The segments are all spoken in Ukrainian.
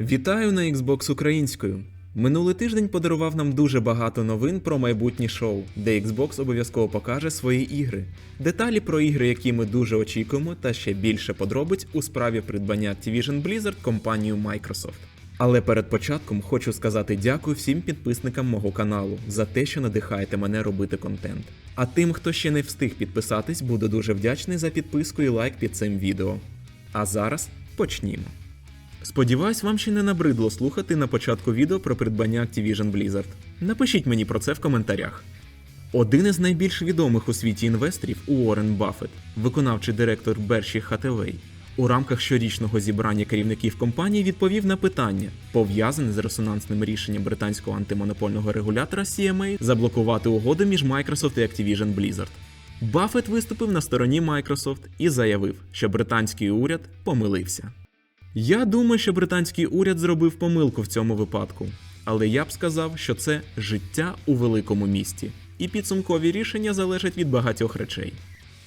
Вітаю на Xbox українською. Минулий тиждень подарував нам дуже багато новин про майбутнє шоу, де Xbox обов'язково покаже свої ігри. Деталі про ігри, які ми дуже очікуємо, та ще більше подробиць у справі придбання Activision Blizzard компанією Microsoft. Але перед початком хочу сказати дякую всім підписникам мого каналу за те, що надихаєте мене робити контент. А тим, хто ще не встиг підписатись, буду дуже вдячний за підписку і лайк під цим відео. А зараз почнімо. Сподіваюсь, вам ще не набридло слухати на початку відео про придбання Activision Blizzard. Напишіть мені про це в коментарях. Один із найбільш відомих у світі інвесторів Уоррен Баффет, виконавчий директор Berkshire Hathaway, у рамках щорічного зібрання керівників компанії відповів на питання, пов'язане з резонансним рішенням британського антимонопольного регулятора CMA заблокувати угоду між Microsoft і Activision Blizzard. Баффет виступив на стороні Microsoft і заявив, що британський уряд помилився. Я думаю, що британський уряд зробив помилку в цьому випадку, але я б сказав, що це життя у великому місті, і підсумкові рішення залежать від багатьох речей.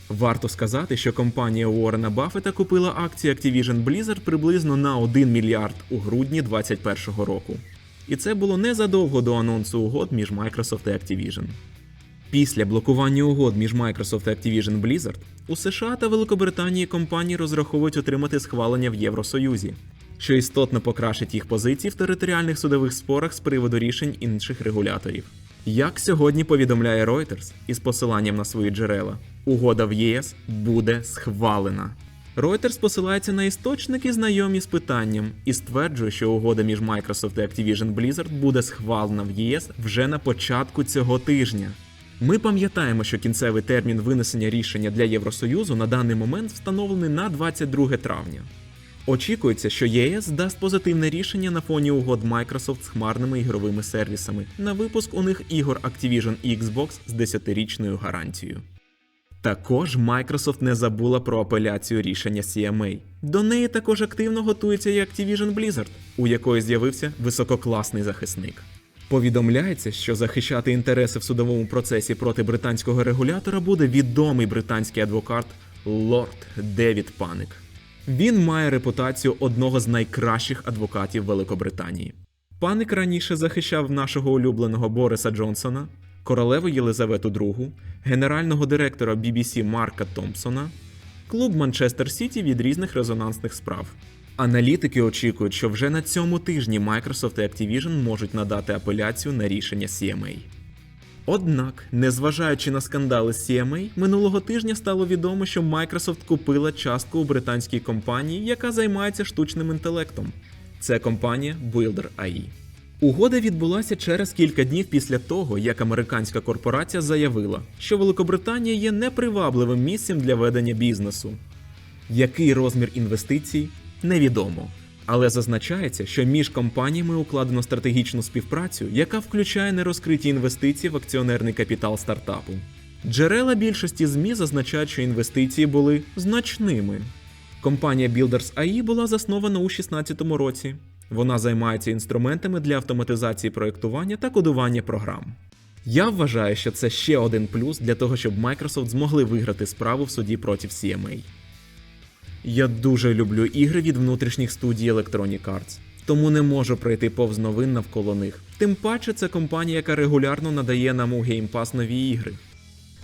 Варто сказати, що компанія Уоррена Баффета купила акції Activision Blizzard приблизно на 1 мільярд у грудні 2021 року. І це було незадовго до анонсу угод між Microsoft і Activision. Після блокування угод між Microsoft і Activision Blizzard у США та Великобританії компанії розраховують отримати схвалення в Євросоюзі, що істотно покращить їх позиції в територіальних судових спорах з приводу рішень інших регуляторів. Як сьогодні повідомляє Reuters із посиланням на свої джерела, угода в ЄС буде схвалена. Reuters посилається на істочники, знайомі з питанням, і стверджує, що угода між Microsoft і Activision Blizzard буде схвалена в ЄС вже на початку цього тижня. Ми пам'ятаємо, що кінцевий термін винесення рішення для Євросоюзу на даний момент встановлений на 22 травня. Очікується, що ЄС дасть позитивне рішення на фоні угод Microsoft з хмарними ігровими сервісами на випуск у них ігор Activision і Xbox з 10-річною гарантією. Також Microsoft не забула про апеляцію рішення CMA. До неї також активно готується і Activision Blizzard, у якої з'явився висококласний захисник. Повідомляється, що захищати інтереси в судовому процесі проти британського регулятора буде відомий британський адвокат Лорд Девід Паник. Він має репутацію одного з найкращих адвокатів Великобританії. Паник раніше захищав нашого улюбленого Бориса Джонсона, королеву Єлизавету II, генерального директора BBC Марка Томпсона, клуб Манчестер Сіті від різних резонансних справ. Аналітики очікують, що вже на цьому тижні Microsoft і Activision можуть надати апеляцію на рішення CMA. Однак, незважаючи на скандали з CMA, минулого тижня стало відомо, що Microsoft купила частку у британській компанії, яка займається штучним інтелектом. Це компанія Builder AI. Угода відбулася через кілька днів після того, як американська корпорація заявила, що Великобританія є непривабливим місцем для ведення бізнесу. Який розмір інвестицій невідомо. Але зазначається, що між компаніями укладено стратегічну співпрацю, яка включає нерозкриті інвестиції в акціонерний капітал стартапу. Джерела більшості ЗМІ зазначають, що інвестиції були значними. Компанія Builders AI була заснована у 2016 році. Вона займається інструментами для автоматизації проєктування та кодування програм. Я вважаю, що це ще один плюс для того, щоб Microsoft змогли виграти справу в суді проти CMA. Я дуже люблю ігри від внутрішніх студій Electronic Arts, тому не можу пройти повз новин навколо них. Тим паче, це компанія, яка регулярно надає нам у Game Pass нові ігри.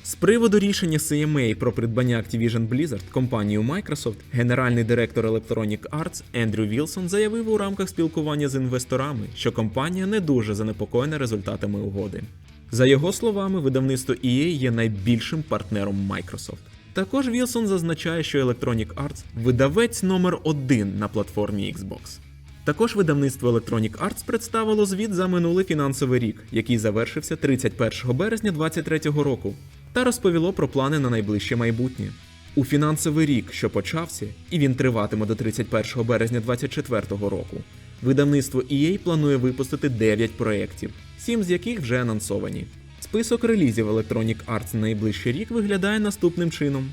З приводу рішення CMA про придбання Activision Blizzard компанію Microsoft, генеральний директор Electronic Arts Ендрю Вілсон заявив у рамках спілкування з інвесторами, що компанія не дуже занепокоєна результатами угоди. За його словами, видавництво EA є найбільшим партнером Microsoft. Також Вілсон зазначає, що Electronic Arts видавець номер один на платформі Xbox. Також видавництво Electronic Arts представило звіт за минулий фінансовий рік, який завершився 31 березня 2023 року, та розповіло про плани на найближче майбутнє. У фінансовий рік, що почався, і він триватиме до 31 березня 2024 року. Видавництво EA планує випустити 9 проєктів, 7 з яких вже анонсовані. Список релізів Electronic Arts на найближчий рік виглядає наступним чином: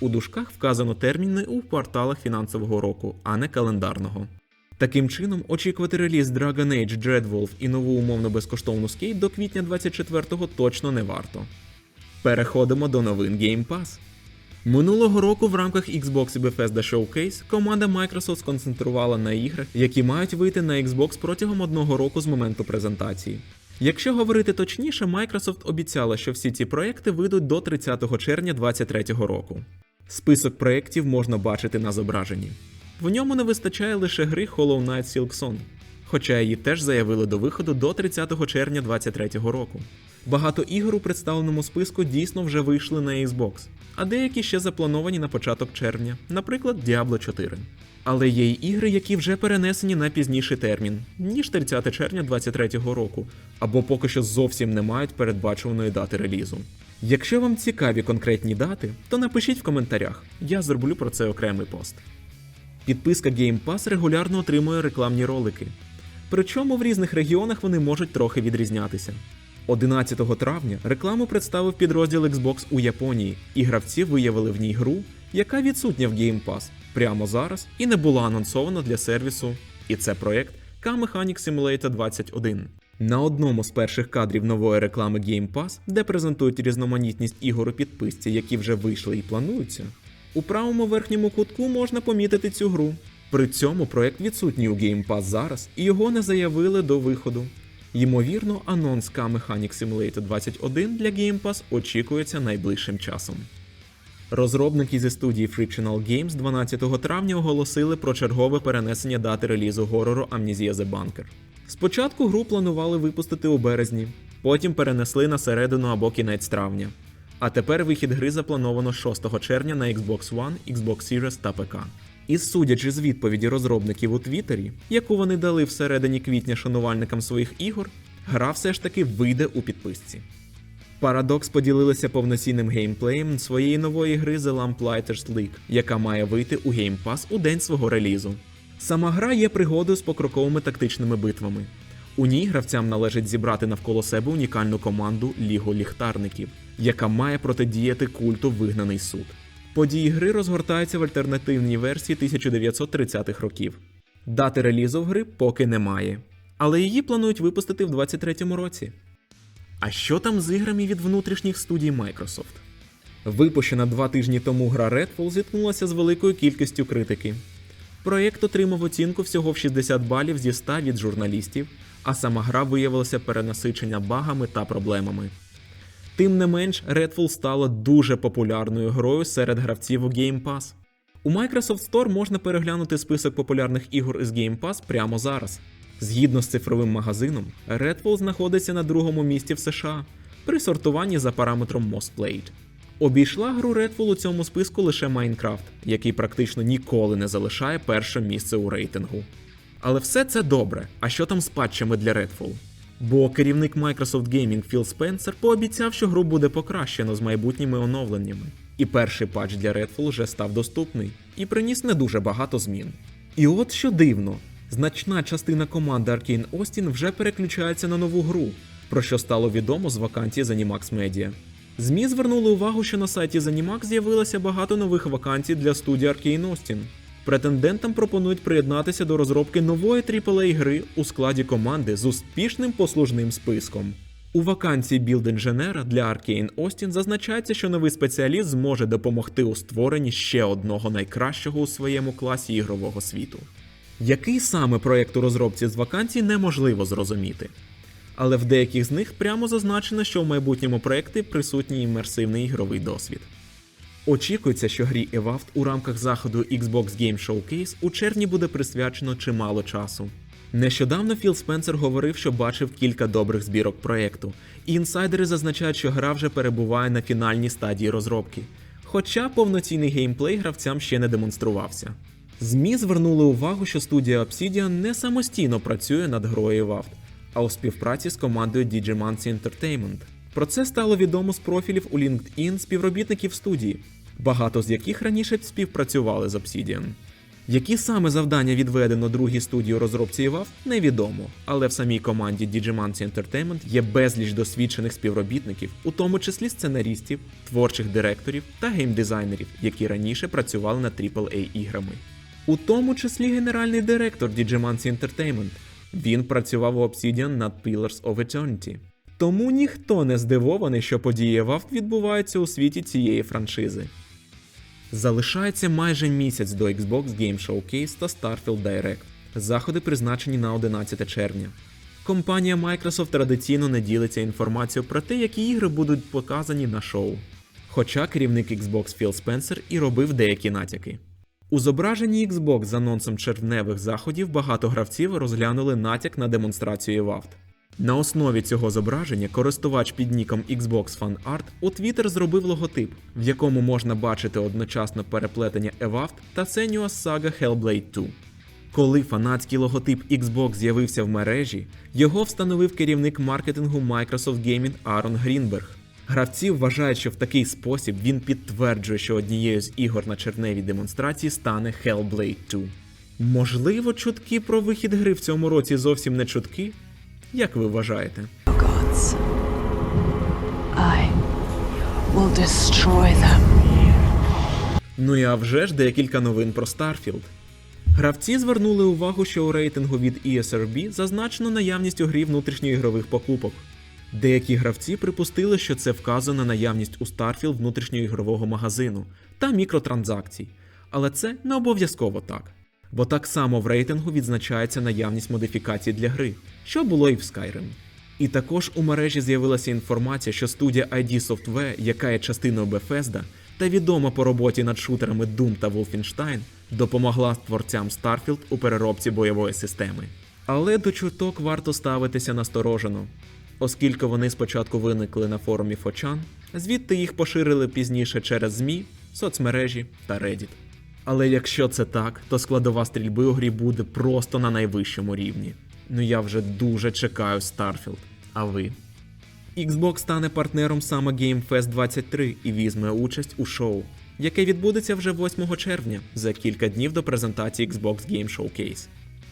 у дужках вказано терміни у кварталах фінансового року, а не календарного. Таким чином, очікувати реліз Dragon Age Dreadwolf і нову умовно безкоштовну Skate до квітня 24-го точно не варто. Переходимо до новин Game Pass. Минулого року в рамках Xbox і Bethesda Showcase команда Microsoft сконцентрувала на іграх, які мають вийти на Xbox протягом одного року з моменту презентації. Якщо говорити точніше, Microsoft обіцяла, що всі ці проекти вийдуть до 30 червня 2023 року. Список проєктів можна бачити на зображенні. В ньому не вистачає лише гри Hollow Knight Silksong, хоча її теж заявили до виходу до 30 червня 2023 року. Багато ігор у представленому списку дійсно вже вийшли на Xbox, а деякі ще заплановані на початок червня, наприклад, Diablo 4. Але є й ігри, які вже перенесені на пізніший термін, ніж 30 червня 2023 року, або поки що зовсім не мають передбачуваної дати релізу. Якщо вам цікаві конкретні дати, то напишіть в коментарях, я зроблю про це окремий пост. Підписка Game Pass регулярно отримує рекламні ролики. Причому в різних регіонах вони можуть трохи відрізнятися. 11 травня рекламу представив підрозділ Xbox у Японії, і гравці виявили в ній гру, яка відсутня в Game Pass прямо зараз і не була анонсована для сервісу. І це проект K-Mechanic Simulator 21. На одному з перших кадрів нової реклами Game Pass, де презентують різноманітність ігор у підписці, які вже вийшли і плануються, у правому верхньому кутку можна помітити цю гру. При цьому проект відсутній у Game Pass зараз, і його не заявили до виходу. Ймовірно, анонс K-Mechanic Simulator 21 для Game Pass очікується найближчим часом. Розробники зі студії Frictional Games 12 травня оголосили про чергове перенесення дати релізу горору Amnesia The Bunker. Спочатку гру планували випустити у березні, потім перенесли на середину або кінець травня. А тепер вихід гри заплановано 6 червня на Xbox One, Xbox Series та ПК. І судячи з відповіді розробників у Твіттері, яку вони дали всередині квітня шанувальникам своїх ігор, гра все ж таки вийде у підписці. Paradox поділилися повноцінним геймплеєм своєї нової гри The Lamplighters League, яка має вийти у Game Pass у день свого релізу. Сама гра є пригодою з покроковими тактичними битвами. У ній гравцям належить зібрати навколо себе унікальну команду Лігу ліхтарників, яка має протидіяти культу Вигнаний суд. Події гри розгортаються в альтернативній версії 1930-х років. Дати релізу в гри поки немає, але її планують випустити в 23-му році. А що там з іграми від внутрішніх студій Microsoft? Випущена два тижні тому гра Redfall зіткнулася з великою кількістю критики. Проєкт отримав оцінку всього в 60 балів зі 100 від журналістів, а сама гра виявилася перенасичення багами та проблемами. Тим не менш, Redfall стала дуже популярною грою серед гравців у Game Pass. У Microsoft Store можна переглянути список популярних ігор із Game Pass прямо зараз. Згідно з цифровим магазином, Redfall знаходиться на другому місці в США при сортуванні за параметром Most Played. Обійшла гру Redfall у цьому списку лише Minecraft, який практично ніколи не залишає перше місце у рейтингу. Але все це добре. А що там з патчами для Redfall? Бо керівник Microsoft Gaming Філ Спенсер пообіцяв, що гру буде покращено з майбутніми оновленнями. І перший патч для Redfall вже став доступний і приніс не дуже багато змін. І от що дивно, значна частина команди Arkane Austin вже переключається на нову гру, про що стало відомо з вакансії з Animax Media. ЗМІ звернули увагу, що на сайті Zenimax з'явилося багато нових вакансій для студії Arkane Austin. Претендентам пропонують приєднатися до розробки нової AAA гри у складі команди з успішним послужним списком. У вакансії білд-інженера для Arkane Austin зазначається, що новий спеціаліст зможе допомогти у створенні ще одного найкращого у своєму класі ігрового світу. Який саме проєкт у розробці з вакансій неможливо зрозуміти. Але в деяких з них прямо зазначено, що в майбутньому проєкті присутній імерсивний ігровий досвід. Очікується, що грі Evaft у рамках заходу Xbox Game Showcase у червні буде присвячено чимало часу. Нещодавно Філ Спенсер говорив, що бачив кілька добрих збірок проєкту, і інсайдери зазначають, що гра вже перебуває на фінальній стадії розробки. Хоча повноцінний геймплей гравцям ще не демонструвався. ЗМІ звернули увагу, що студія Obsidian не самостійно працює над грою Evaft, а у співпраці з командою Digimancy Entertainment. Про це стало відомо з профілів у LinkedIn співробітників студії, багато з яких раніше співпрацювали з Obsidian. Які саме завдання відведено другій студії у розробці EVAF, невідомо, але в самій команді Digimancy Entertainment є безліч досвідчених співробітників, у тому числі сценарістів, творчих директорів та геймдизайнерів, які раніше працювали над AAA іграми. У тому числі генеральний директор Digimancy Entertainment. Він працював у Obsidian над Pillars of Eternity. Тому ніхто не здивований, що події Valve відбуваються у світі цієї франшизи. Залишається майже місяць до Xbox Game Showcase та Starfield Direct. Заходи призначені на 11 червня. Компанія Microsoft традиційно не ділиться інформацією про те, які ігри будуть показані на шоу. Хоча керівник Xbox Філ Спенсер і робив деякі натяки. У зображенні Xbox з анонсом червневих заходів багато гравців розглянули натяк на демонстрацію EVAFT. На основі цього зображення користувач під ніком Xbox Fan Art у Twitter зробив логотип, в якому можна бачити одночасно переплетення EVAFT та Senua's Saga Hellblade 2. Коли фанатський логотип Xbox з'явився в мережі, його встановив керівник маркетингу Microsoft Gaming Арон Грінберг. Гравці вважають, що в такий спосіб він підтверджує, що однією з ігор на червневій демонстрації стане Hellblade 2. Можливо, чутки про вихід гри в цьому році зовсім не чутки? Як ви вважаєте? gods. I will destroy them. Ну і а вже ж декілька новин про Starfield. Гравці звернули увагу, що у рейтингу від ESRB зазначено наявність у грі внутрішньоігрових покупок. Деякі гравці припустили, що це вказує на наявність у Starfield внутрішньоігрового магазину та мікротранзакцій. Але це не обов'язково так. Бо так само в рейтингу відзначається наявність модифікацій для гри, що було і в Skyrim. І також у мережі з'явилася інформація, що студія ID Software, яка є частиною Bethesda, та відома по роботі над шутерами Doom та Wolfenstein, допомогла творцям Starfield у переробці бойової системи. Але до чуток варто ставитися насторожено, оскільки вони спочатку виникли на форумі Фочан, звідти їх поширили пізніше через ЗМІ, соцмережі та Reddit. Але якщо це так, то складова стрільби у грі буде просто на найвищому рівні. Ну я вже дуже чекаю Starfield. А ви? Xbox стане партнером саме Game Fest 23 і візьме участь у шоу, яке відбудеться вже 8 червня, за кілька днів до презентації Xbox Game Showcase.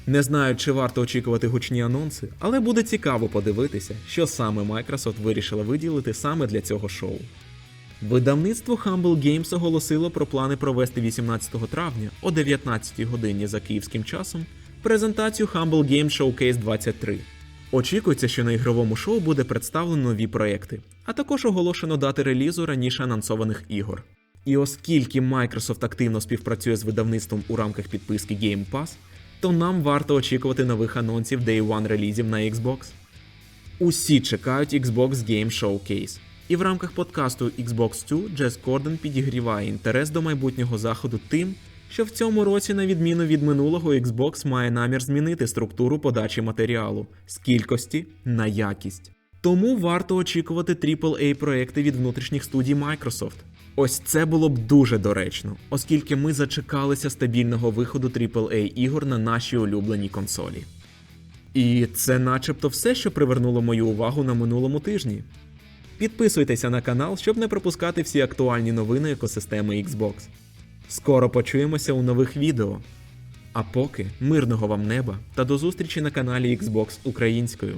Не знаю, чи варто очікувати гучні анонси, але буде цікаво подивитися, що саме Microsoft вирішила виділити саме для цього шоу. Видавництво Humble Games оголосило про плани провести 18 травня о 19 годині за київським часом презентацію Humble Game Showcase 23. Очікується, що на ігровому шоу буде представлено нові проекти, а також оголошено дати релізу раніше анонсованих ігор. І оскільки Microsoft активно співпрацює з видавництвом у рамках підписки Game Pass, то нам варто очікувати нових анонсів Day One релізів на Xbox. Усі чекають Xbox Game Showcase. І в рамках подкасту Xbox 2 Джес Корден підігріває інтерес до майбутнього заходу тим, що в цьому році, на відміну від минулого, Xbox має намір змінити структуру подачі матеріалу з кількості на якість. Тому варто очікувати AAA проекти від внутрішніх студій Microsoft. Ось це було б дуже доречно, оскільки ми зачекалися стабільного виходу AAA ігор на нашій улюбленій консолі. І це начебто все, що привернуло мою увагу на минулому тижні. Підписуйтеся на канал, щоб не пропускати всі актуальні новини екосистеми Xbox. Скоро почуємося у нових відео. А поки мирного вам неба та до зустрічі на каналі Xbox українською.